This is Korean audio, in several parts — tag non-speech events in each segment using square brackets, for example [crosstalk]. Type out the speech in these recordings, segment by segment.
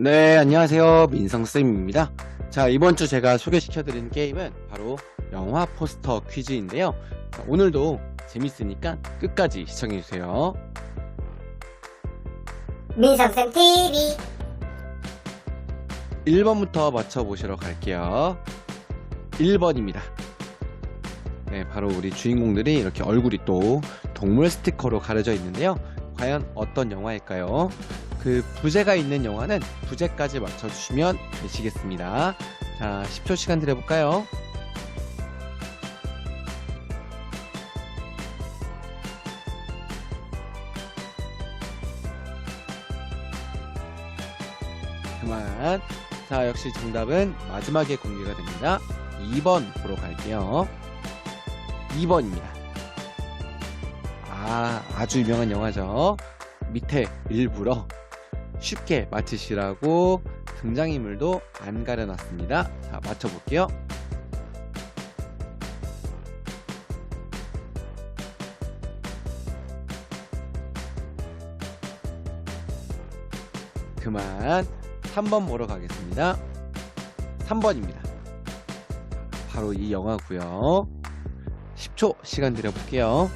네, 안녕하세요. 민성쌤입니다. 자, 이번 주 제가 소개시켜드린 게임은 바로 영화 포스터 퀴즈인데요. 자, 오늘도 재밌으니까 끝까지 시청해주세요. 민성쌤 TV 1번부터 맞춰보시러 갈게요. 1번입니다. 네, 바로 우리 주인공들이 이렇게 얼굴이 또 동물 스티커로 가려져 있는데요. 과연 어떤 영화일까요? 그 부제가 있는 영화는 부제까지 맞춰주시면 되시겠습니다. 자, 10초 시간 드려볼까요? 그만. 자, 역시 정답은 마지막에 공개가 됩니다. 2번 보러 갈게요. 2번입니다. 아, 아주 유명한 영화죠. 밑에 일부러 쉽게 맞히시라고 등장인물도 안 가려놨습니다. 자, 맞춰볼게요. 그만 3번 보러 가겠습니다. 3번입니다. 바로 이 영화고요. 10초 시간 드려볼게요.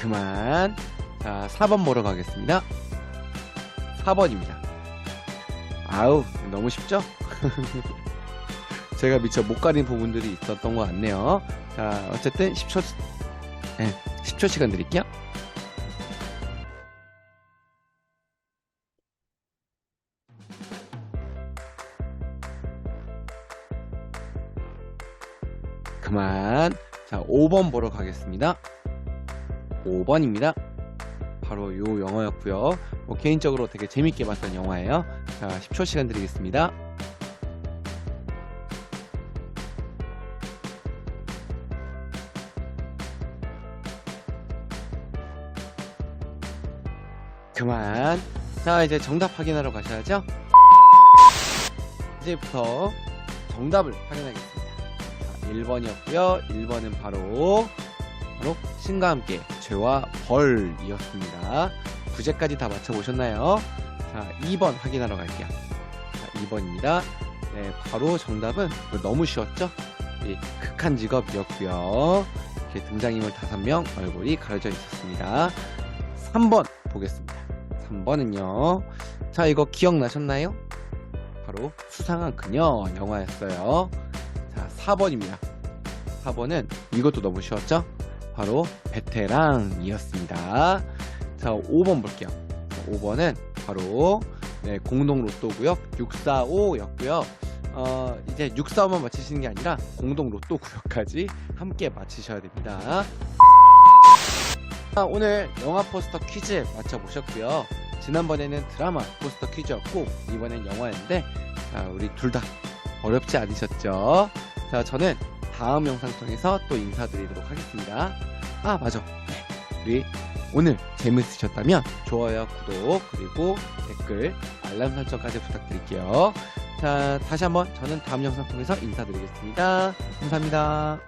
그만. 자, 4번 보러 가겠습니다. 4번입니다. 아우, 너무 쉽죠? [laughs] 제가 미처 못 가린 부분들이 있었던 것 같네요. 자, 어쨌든 10초, 네, 10초 시간 드릴게요. 그만. 자, 5번 보러 가겠습니다. 5번입니다. 바로 요 영화였고요. 뭐 개인적으로 되게 재밌게 봤던 영화예요. 자, 10초 시간 드리겠습니다. 그만. 자, 이제 정답 확인하러 가셔야죠. 이제부터 정답을 확인하겠습니다. 자, 1번이었고요. 1번은 바로 바로 신과 함께 죄와 벌이었습니다. 부제까지 다 맞춰보셨나요? 자, 2번 확인하러 갈게요. 자, 2번입니다. 네, 바로 정답은 너무 쉬웠죠? 이 극한 직업이었고요. 이렇게 등장인물 5명 얼굴이 가려져 있었습니다. 3번 보겠습니다. 3번은요. 자, 이거 기억나셨나요? 바로 수상한 그녀 영화였어요. 자, 4번입니다. 4번은 이것도 너무 쉬웠죠? 바로 베테랑이었습니다. 자, 5번 볼게요. 5번은 바로 네, 공동 로또고요. 645였고요. 어, 이제 645만 맞히시는 게 아니라 공동 로또 구역까지 함께 맞히셔야 됩니다. 자, 오늘 영화 포스터 퀴즈 맞춰보셨고요. 지난번에는 드라마 포스터 퀴즈였고 이번엔 영화였는데 자, 우리 둘 다 어렵지 않으셨죠? 자, 저는 다음 영상 통해서 또 인사드리도록 하겠습니다. 아, 맞아. 네, 우리 오늘 재밌으셨다면 좋아요, 구독, 그리고 댓글, 알람 설정까지 부탁드릴게요. 자, 다시 한번 저는 다음 영상 통해서 인사드리겠습니다. 감사합니다.